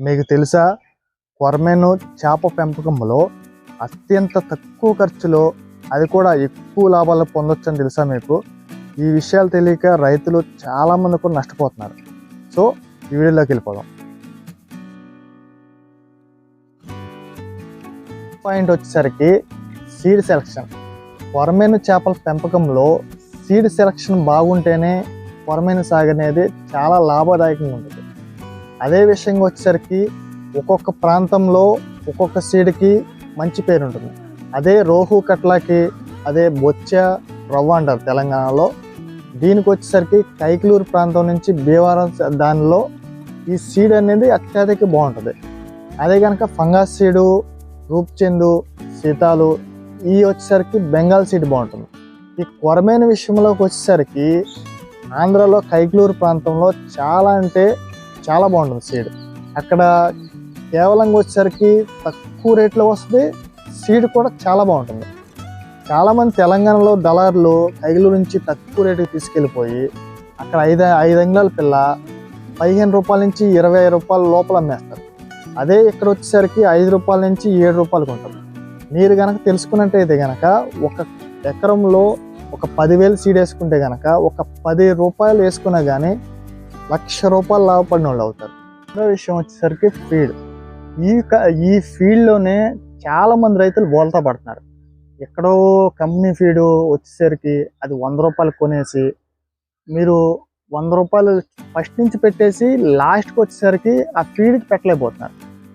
మీకు తెలుసా? కొరమేను చేప పెంపకంలో అత్యంత తక్కువ ఖర్చులో అది కూడా ఎక్కువ లాభాలు పొందొచ్చని తెలుసా మీకు? ఈ విషయాలు తెలియక రైతులు చాలామంది కూడా నష్టపోతున్నారు. సో ఈ వీడియోలోకి వెళ్ళిపోదాం. పాయింట్ వచ్చేసరికి సీడ్ సెలక్షన్. కొరమేను చేపల పెంపకంలో సీడ్ సెలక్షన్ బాగుంటేనే కొరమేను సాగు అనేది చాలా లాభదాయకంగా ఉంటుంది అదే విషయంగా వచ్చేసరికి ఒక్కొక్క ప్రాంతంలో ఒక్కొక్క సీడ్కి మంచి పేరు ఉంటుంది అదే రోహు కట్లాకి అదే బొచ్చ రవ్వ అంటారు తెలంగాణలో. దీనికి వచ్చేసరికి కైకలూరు ప్రాంతం నుంచి భీమవరం దానిలో ఈ సీడ్ అనేది అత్యధిక బాగుంటుంది. అదే కనుక ఫంగస్ సీడు రూప్చందు సీతాలు ఈ వచ్చేసరికి బెంగాల్ సీడ్ బాగుంటుంది. ఈ కొరమైన విషయంలోకి వచ్చేసరికి ఆంధ్రాలో కైకలూరు ప్రాంతంలో చాలా అంటే చాలా బాగుంటుంది సీడ్. అక్కడ కేవలం వచ్చేసరికి తక్కువ రేట్లో వస్తుంది సీడ్ కూడా చాలా బాగుంటుంది. చాలామంది తెలంగాణలో దళారులు కైలు నుంచి తక్కువ రేటుకి తీసుకెళ్ళిపోయి అక్కడ ఐదు ఐదు అంగుళాల పిల్ల పదిహేను రూపాయల నుంచి ఇరవై రూపాయల లోపల అమ్మేస్తారు. అదే ఇక్కడ వచ్చేసరికి ఐదు రూపాయల నుంచి ఏడు రూపాయలకు ఉంటుంది. మీరు కనుక తెలుసుకున్నట్టయితే కనుక ఒక ఎకరంలో ఒక పదివేలు సీడ్ వేసుకుంటే కనుక ఒక పది రూపాయలు వేసుకున్నా కానీ లక్ష రూపాయలు లాభపడిన వాళ్ళు అవుతారు. రెండో విషయం వచ్చేసరికి ఫీడ్. ఈ క- ఈ ఫీల్డ్లోనే చాలామంది రైతులు బోల్తా పడుతున్నారు. ఎక్కడో కంపెనీ ఫీడ్ వచ్చేసరికి అది వంద రూపాయలు కొనేసి మీరు వంద రూపాయలు ఫస్ట్ నుంచి పెట్టేసి లాస్ట్కి వచ్చేసరికి ఆ ఫీడ్కి పెట్టలేకపోతున్నారు.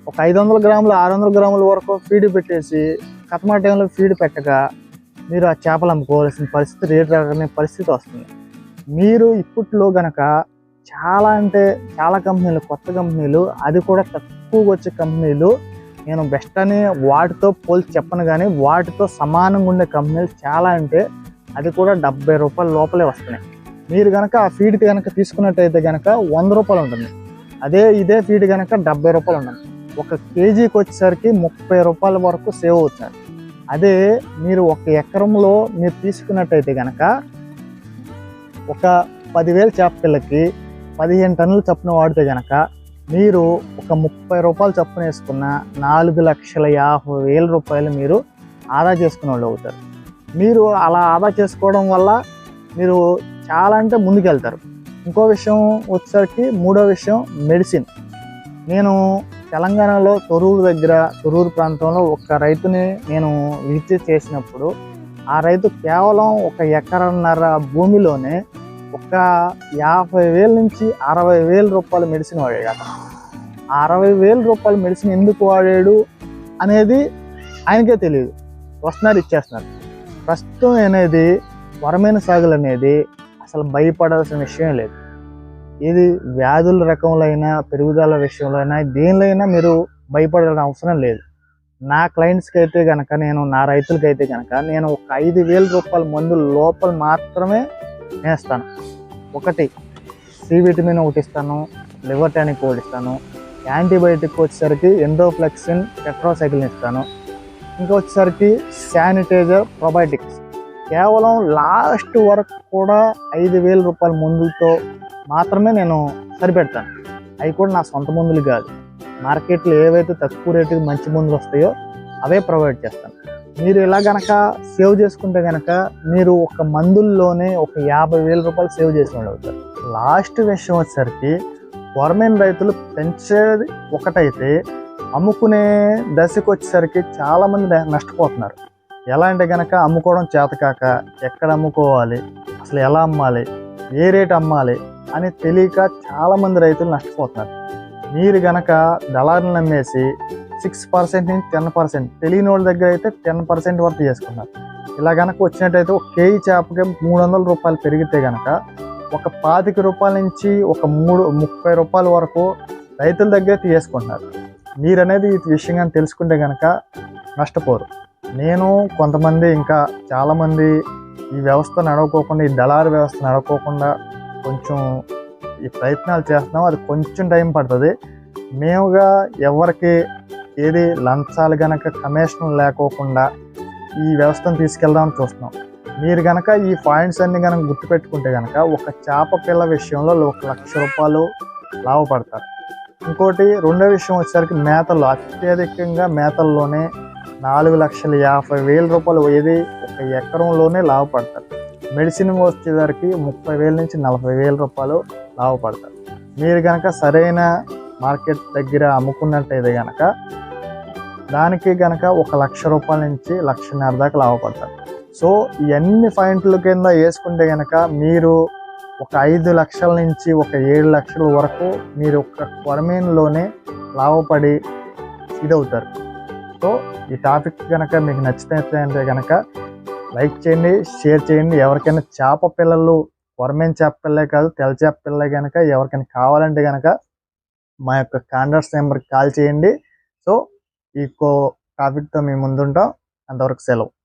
ఒక ఐదు వందల గ్రాములు ఆరు వందల గ్రాముల వరకు ఫీడ్ పెట్టేసి కథమా టైంలో ఫీడ్ పెట్టక మీరు ఆ చేపలు అమ్ముకోవాల్సిన పరిస్థితి రేటు రాకనే పరిస్థితి వస్తుంది. మీరు ఇప్పట్లో గనక చాలా అంటే చాలా కంపెనీలు కొత్త కంపెనీలు అది కూడా తక్కువగా వచ్చే కంపెనీలు. నేను బెస్ట్ అని వాటితో పోల్చి చెప్పను కానీ వాటితో సమానంగా ఉండే కంపెనీలు చాలా అంటే అది కూడా డెబ్బై రూపాయల లోపలే వస్తున్నాయి. మీరు కనుక ఆ ఫీడ్ కనుక తీసుకున్నట్టయితే కనుక వంద రూపాయలు ఉంటుంది. అదే ఇదే ఫీడ్ కనుక డెబ్బై రూపాయలు ఉంటుంది. ఒక కేజీకి వచ్చేసరికి ముప్పై రూపాయల వరకు సేవ్ అవుతున్నారు అదే మీరు ఒక ఎకరంలో మీరు తీసుకున్నట్టయితే కనుక ఒక పదివేల చేప పిల్లకి పదిహేను టన్నులు చప్పున వాడితే కనుక మీరు ఒక ముప్పై రూపాయలు చప్పున వేసుకున్న నాలుగు లక్షల యాభై వేల రూపాయలు మీరు ఆదా చేసుకునే వాళ్ళు అవుతారు. మీరు అలా ఆదా చేసుకోవడం వల్ల మీరు చాలా అంటే ముందుకెళ్తారు. ఇంకో విషయం వచ్చేసరికి మూడో విషయం మెడిసిన్. నేను తెలంగాణలో తొరూరు దగ్గర తొరూరు ప్రాంతంలో ఒక రైతుని నేను విజిట్ చేసినప్పుడు ఆ రైతు కేవలం ఒక ఎకరన్నర భూమిలోనే ఒక యాభై వేల నుంచి అరవై వేల రూపాయల మెడిసిన్ వాడాడు అతను ఆ అరవై వేల రూపాయల మెడిసిన్ ఎందుకు వాడాడు అనేది ఆయనకే తెలియదు వస్తున్నారు ఇచ్చేస్తున్నారు. ప్రస్తుతం అనేది వరమైన సాగులు అనేది అసలు భయపడాల్సిన విషయం లేదు. ఇది వ్యాధుల రకంలో అయినా పెరుగుదల విషయంలో అయినా దేనిలో అయినా మీరు భయపడాల్సిన అవసరం లేదు. నా క్లయింట్స్కి అయితే కనుక నేను నా రైతులకి అయితే కనుక నేను ఒక ఐదు వేల రూపాయల మందు లోపల మాత్రమే నేస్తాను. ఒకటి సి విటమిన్ ఒకటి ఇస్తాను లివర్ టానిక్ ఒకటి ఇస్తాను యాంటీబయాటిక్ వచ్చేసరికి ఎండోఫ్లెక్సిన్ టెట్రాసైకిల్ని ఇస్తాను. ఇంకా వచ్చేసరికి శానిటైజర్ ప్రొబయోటిక్స్. కేవలం లాస్ట్ వరకు కూడా ఐదు వేల రూపాయల మందులతో మాత్రమే నేను సరిపెడతాను. అవి కూడా నా సొంత మందులు కాదు. మార్కెట్లో ఏవైతే తక్కువ రేటుకి మంచి మందులు వస్తాయో అవే ప్రొవైడ్ చేస్తాను. మీరు ఇలా గనక సేవ్ చేసుకుంటే గనక మీరు ఒక మందుల్లోనే ఒక యాభై వేల రూపాయలు సేవ్ చేసిన వాళ్ళు అవుతారు లాస్ట్ విషయం వచ్చేసరికి గవర్నమెంట్ రైతులు పెంచేది ఒకటైతే అమ్ముకునే దశకు వచ్చేసరికి చాలామంది నష్టపోతున్నారు. ఎలా అంటే గనక అమ్ముకోవడం చేతకాక ఎక్కడ అమ్ముకోవాలి అసలు ఎలా అమ్మాలి ఏ రేట్ అమ్మాలి అని తెలియక చాలామంది రైతులు నష్టపోతున్నారు. మీరు గనక దళారులు నమ్మేసి సిక్స్ పర్సెంట్ నుంచి టెన్ పర్సెంట్. తెలియని వాళ్ళ దగ్గర అయితే టెన్ పర్సెంట్ వరకు చేసుకున్నారు. ఇలా కనుక వచ్చినట్టయితే ఒక కేజీ చేపకి మూడు వందల రూపాయలు పెరిగితే కనుక ఒక పాతిక రూపాయల నుంచి ఒక మూడు ముప్పై రూపాయల వరకు రైతుల దగ్గర తీసుకుంటున్నారు. మీరు అనేది ఈ విషయంగా తెలుసుకుంటే కనుక నష్టపోరు. నేను కొంతమంది ఇంకా చాలామంది ఈ వ్యవస్థ నడవకోకుండా ఈ దళారు వ్యవస్థ నడవకోకుండా కొంచెం ఈ ప్రయత్నాలు చేస్తున్నాం. అది కొంచెం టైం పడుతుంది. మేముగా ఎవరికి ఏది లంచాలు గనక కమిషన్ లేకోకుండా ఈ వ్యవస్థను తీసుకెళ్దామని చూస్తున్నాం. మీరు గనక ఈ పాయింట్స్ అన్ని కనుక గుర్తుపెట్టుకుంటే కనుక ఒక చేప పిల్ల విషయంలో ఒక లక్ష రూపాయలు లాభపడతారు. ఇంకోటి రెండో విషయం వచ్చేసరికి మేతలు. అత్యధికంగా మేతల్లోనే నాలుగు లక్షల యాభై వేల రూపాయలు ఏది ఒక ఎకరంలోనే లాభపడతారు. మెడిసిన్ వచ్చేసరికి ముప్పై వేల నుంచి నలభై వేల రూపాయలు లాభపడతారు. మీరు కనుక సరైన మార్కెట్ దగ్గర అమ్ముకున్నట్టయితే కనుక దానికి కనుక ఒక లక్ష రూపాయల నుంచి లక్షన్నర దాకా లాభపడతారు. సో ఇవన్నీ పాయింట్ల కింద వేసుకుంటే కనుక మీరు ఒక ఐదు లక్షల నుంచి ఒక ఏడు లక్షల వరకు మీరు ఒక కొరమేన్లోనే లాభపడి ఇదవుతారు. సో ఈ టాపిక్ కనుక మీకు నచ్చినట్లయితే కనుక లైక్ చేయండి షేర్ చేయండి. ఎవరికైనా చేప పిల్లలు కొరమేన్ చేప పిల్లలే కాదు తెల్ల చేప పిల్లలే కనుక ఎవరికైనా కావాలంటే కనుక మా యొక్క కాంటాక్ట్స్ నెంబర్కి కాల్ చేయండి. సో ఈ కో టాపిక్తో మేము ముందుంటాం. అంతవరకు సెలవు.